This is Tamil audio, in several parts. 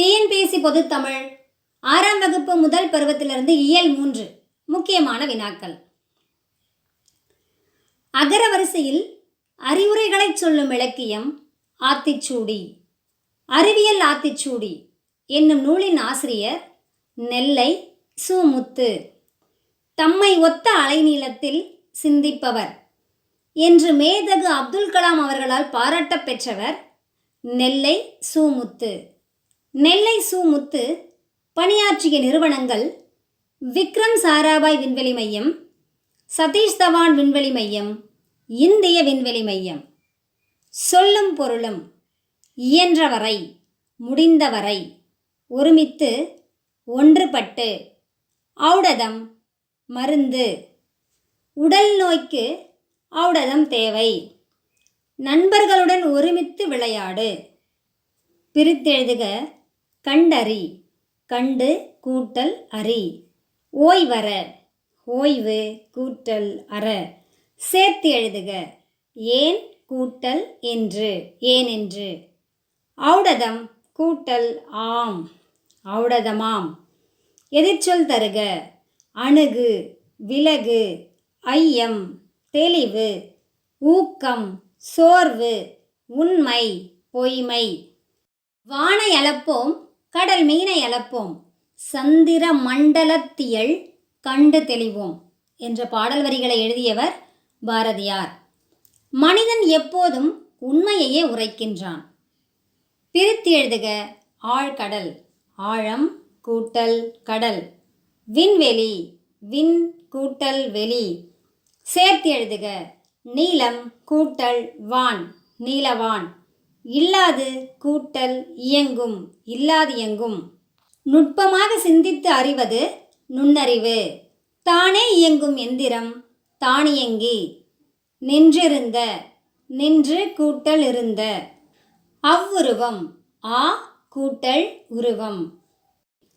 டிஎன்பிஎஸ்சி பொதுத்தமிழ். ஆறாம் வகுப்பு முதல் பருவத்திலிருந்து இயல் மூன்று. முக்கியமான வினாக்கள். அகர வரிசையில் அறிவுரைகளைச் சொல்லும் இலக்கியம் ஆத்திச்சூடி. அறிவியல் ஆத்திச்சூடி என்னும் நூலின் ஆசிரியர் நெல்லை சுமுத்து. தம்மை ஒத்த அலைநீளத்தில் சிந்திப்பவர் என்று மேதகு அப்துல் கலாம் அவர்களால் பாராட்டப் பெற்றவர் நெல்லை சுமுத்து. நெல்லை சுமுத்து பணியாற்றிய நிறுவனங்கள் விக்ரம் சாராபாய் விண்வெளி மையம் சதீஷ் தவான் விண்வெளி மையம் இந்திய விண்வெளி மையம். சொல்லும் பொருளும் இயன்றவரை முடிந்தவரை ஒருமித்து ஒன்றுபட்டு ஔடதம் மருந்து. உடல் நோய்க்கு ஔடதம் தேவை. நண்பர்களுடன் ஒருமித்து விளையாடு. பிரித்தெழுதுக கண்டறி. கண்டு கூட்டல் அறி. ஓய்வர ஓய்வு கூட்டல் அற. சேர்த்து எழுதுக. ஏன் கூட்டல் என்று? ஏனென்று. ஔடதம் கூட்டல் ஆம். ஔடதமாம். எதிர்ச்சொல் தருக. அணுகு விலகு ஐயம் தெளிவு ஊக்கம் சோர்வு உண்மை பொய்மை. வானை அளப்போம் கடல் மீனை அளப்போம். சந்திர மண்டலத்தியல் கண்டு தெளிவோம் என்ற பாடல் வரிகளை எழுதியவர் பாரதியார். மனிதன் எப்போதும் உண்மையையே உரைக்கின்றான். பிரித்து எழுதுக ஆழ்கடல் ஆழம் கூட்டல் கடல். விண்வெளி விண் கூட்டல் வெளி. சேர்த்து எழுதுக நீலம் கூட்டல் வான் நீலவான் இல்லாது கூட்டல் இயங்கும் இல்லாது இயங்கும். நுட்பமாக சிந்தித்து அறிவது நுண்ணறிவு. தானே இயங்கும் எந்திரம் தானியங்கி நின்றிருந்த நின்று கூட்டல் இருந்த. அவ்வுருவம் ஆ கூட்டல் உருவம்.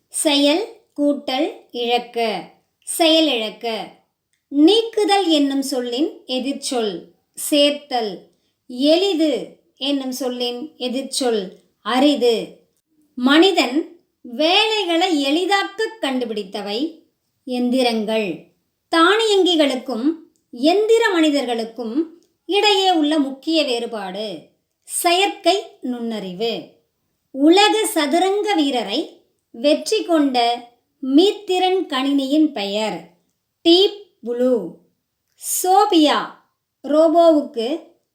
செயல் கூட்டல் இழக்க. செயலிழக்க நீக்குதல் என்னும் சொல்லின் எதிர்ச்சொல் சேர்த்தல். எளிது என்னும் சொல்லின் எதிர்ச்சொல் அரிது. மனிதன் வேலைகளை எளிதாக்க கண்டுபிடித்தவை எந்திரங்கள். தானியங்கிகளுக்கும் எந்திர மனிதர்களுக்கும் இடையே உள்ள முக்கிய வேறுபாடு செயற்கை நுண்ணறிவு. உலக சதுரங்க வீரரை வெற்றி கொண்ட மீத்திறன் கணினியின் பெயர் டீப் புளூ. சோபியா ரோபோவுக்கு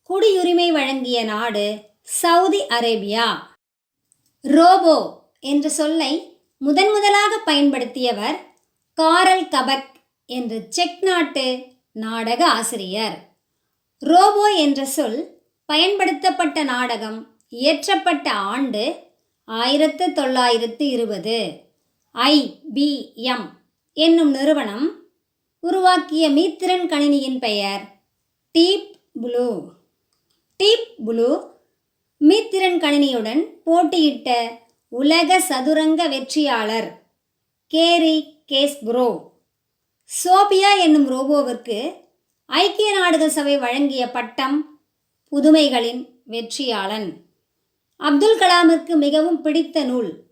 குடியுரிமை வழங்கிய நாடு சவுதி அரேபியா. ரோபோ என்ற சொல்லை முதன் முதலாக பயன்படுத்தியவர் காரல் கபக் என்ற செக் நாட்டு நாடக ஆசிரியர். ரோபோ என்ற சொல் பயன்படுத்தப்பட்ட நாடகம் இயற்றப்பட்ட ஆண்டு ஆயிரத்து தொள்ளாயிரத்து இருபது. ஐபிஎம் என்னும் நிறுவனம் உருவாக்கிய மீத்திறன் கணினியின் பெயர் டீப் ப்ளூ. டீப் புளூ மீத்திரன் கணினியுடன் போட்டியிட்ட உலக சதுரங்க வெற்றியாளர் கேரி கேஸ்ப்ரோ. சோபியா என்னும் ரோபோவிற்கு ஐக்கிய நாடுகள் சபை வழங்கிய பட்டம் புதுமைகளின் வெற்றியாளன். அப்துல் கலாமிற்கு மிகவும் பிடித்த நூல்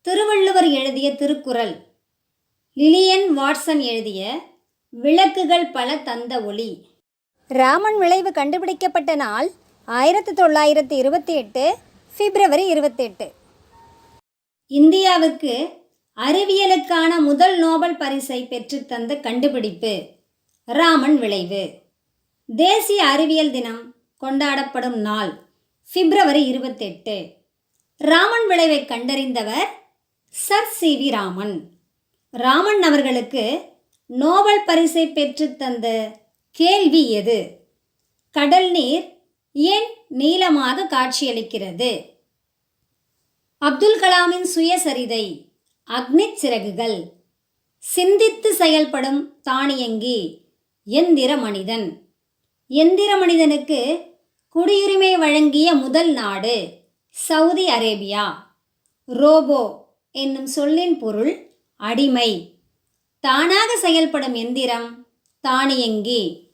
திருவள்ளுவர் எழுதிய திருக்குறள். லிலியன் வாட்சன் எழுதிய விளக்குகள் பல தந்த ஒளி. ராமன் விளைவு கண்டுபிடிக்கப்பட்ட நாள் ஆயிரத்தி தொள்ளாயிரத்தி இருபத்தி எட்டு பிப்ரவரி இருபத்தெட்டு. இந்தியாவுக்கு அறிவியலுக்கான முதல் நோபல் பரிசை பெற்றுத்தந்த கண்டுபிடிப்பு ராமன் விளைவு. தேசிய அறிவியல் தினம் கொண்டாடப்படும் நாள் பிப்ரவரி இருபத்தெட்டு. ராமன் விளைவை கண்டறிந்தவர் sir C V Raman. Raman அவர்களுக்கு நோபல் பரிசை பெற்றுத்தந்த கேள்வி எது? கடல் நீர் ஏன் நீளமாக காட்சியளிக்கிறது? அப்துல் கலாமின் சுயசரிதை அக்னிச் சிறகுகள் சிந்தித்து செயல்படும் தானியங்கி எந்திர மனிதன். எந்திர மனிதனுக்கு குடியுரிமை வழங்கிய முதல் நாடு சவுதி அரேபியா. ரோபோ என்னும் சொல்லின் பொருள் அடிமை. தானாக செயல்படும் எந்திரம் தானியங்கி.